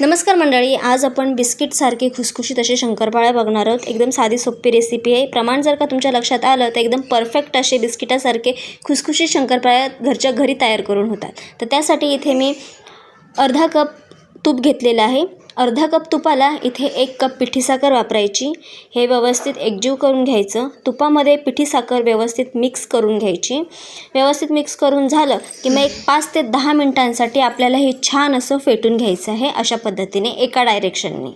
नमस्कार मंडळी आज आपण बिस्किटसारखे खुसखुशीत असे शंकरपाळ्या बघणार आहोत. एकदम साधी सोपी रेसिपी आहे. प्रमाण जर का तुमच्या लक्षात आलं तर एकदम परफेक्ट असे बिस्किटासारखे खुसखुशीत शंकरपाळ्या घरच्या घरी तयार करून होतात. तर त्यासाठी इथे मी अर्धा कप तूप घेतलेलं आहे. अर्धा कप तुपाला इथे एक कप पिठी साखर वापरायची. हे व्यवस्थित एकजीव करून घ्यायचं. तुपामध्ये पिठी साखर व्यवस्थित मिक्स करून घ्यायची. व्यवस्थित मिक्स करून झालं की मग एक पाच ते दहा मिनटांसाठी आपल्याला हे छान असं फेटून घ्यायचं आहे अशा पद्धतीने एका डायरेक्शनने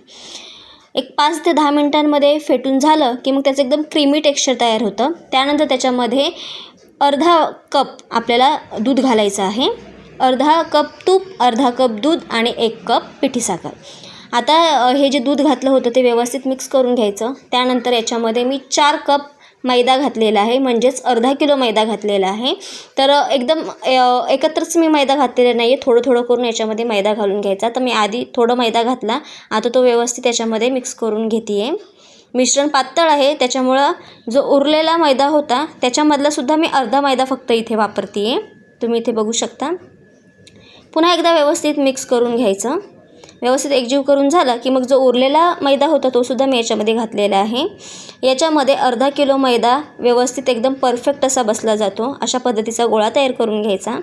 एक पाच ते दहा मिनटांमध्ये फेटून झालं की मग त्याचं एकदम क्रीमी टेक्स्चर तयार होतं. त्यानंतर त्याच्यामध्ये अर्धा कप आपल्याला दूध घालायचं आहे. अर्धा कप तूप अर्धा कप दूध आणि एक कप पिठी साखर. आता हे जे दूध घातलं होतं ते व्यवस्थित मिक्स करून घ्यायचं. त्यानंतर याच्यामध्ये मी चार कप मैदा घातलेला आहे म्हणजेच अर्धा किलो मैदा घातलेला आहे. तर एकदम एकत्रच मी मैदा घातलेला नाही आहे थोडं थोडं करून याच्यामध्ये मैदा घालून घ्यायचा. तर मी आधी थोडं मैदा घातला. आता तो व्यवस्थित याच्यामध्ये मिक्स करून घेते आहे मिश्रण पातळ आहे त्याच्यामुळं जो उरलेला मैदा होता त्याच्यामधलासुद्धा मी अर्धा मैदा फक्त इथे वापरते आहे तुम्ही इथे बघू शकता. पुन्हा एकदा व्यवस्थित मिक्स करून घ्यायचं. व्यवस्थित एकजीव करून झाला की मग जो उरलेला मैदा होता तो सुद्धा मी याच्यामध्ये घातलेला आहे. याच्यामध्ये अर्धा किलो मैदा व्यवस्थित एकदम परफेक्ट असा बसला जातो. अशा पद्धतीचा गोळा तयार करून घ्यायचा.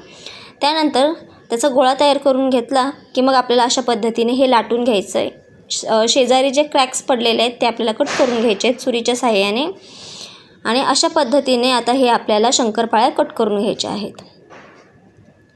त्यानंतर त्याचा गोळा तयार करून घेतला की मग आपल्याला अशा पद्धतीने हे लाटून घ्यायचं आहे श- शेजारी जे क्रॅक्स पडलेले आहेत ते आपल्याला कट करून घ्यायचे आहेत सुरीच्या साह्याने आणि अशा पद्धतीने आता हे आपल्याला शंकरपाळ्या कट करून घ्यायच्या आहेत.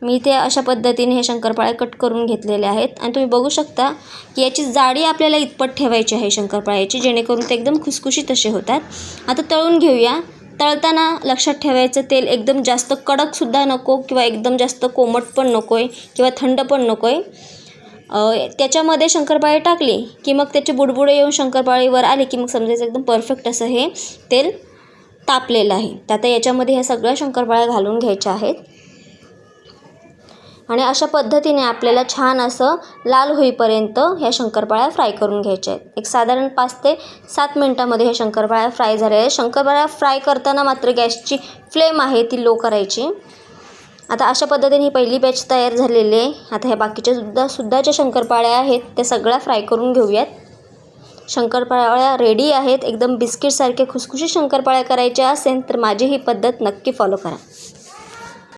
मी इथे अशा पद्धतीने हे शंकरपाळ्या कट करून घेतलेले आहेत. आणि तुम्ही बघू शकता की याची जाडी आपल्याला इतपत ठेवायची आहे शंकरपाळ्याची जेणेकरून ते एकदम खुसखुशीत असे होतात. आता तळून घेऊया. तळताना लक्षात ठेवायचं तेल एकदम जास्त कडकसुद्धा नको किंवा एकदम जास्त कोमट पण नको आहे किंवा थंड पण नको आहे त्याच्यामध्ये शंकरपाळी टाकली की मग त्याचे बुडबुडे येऊन शंकरपाळीवर आले की मग समजायचं एकदम परफेक्ट असं हे तेल तापलेलं आहे. तर आता याच्यामध्ये ह्या सगळ्या शंकरपाळ्या घालून घ्यायच्या आहेत. आणि अशा पद्धतीने आपल्याला छान असं लाल होईपर्यंत ह्या शंकरपाळ्या फ्राय करून घ्यायच्या आहेत. एक साधारण पाच ते सात मिनटामध्ये ह्या शंकरपाळ्या फ्राय झालेल्या आहेत शंकरपाळ्या फ्राय करताना मात्र गॅसची फ्लेम आहे ती लो करायची. आता अशा पद्धतीने ही पहिली बॅच तयार झालेली आहे. आता ह्या बाकीच्या सुद्धा सुद्धा ज्या शंकरपाळ्या आहेत त्या सगळ्या फ्राय करून घेऊयात. शंकरपाळ्या रेडी आहेत. एकदम बिस्किटसारखे खुसखुशीत शंकरपाळ्या करायच्या असेल तर माझी ही पद्धत नक्की फॉलो करा.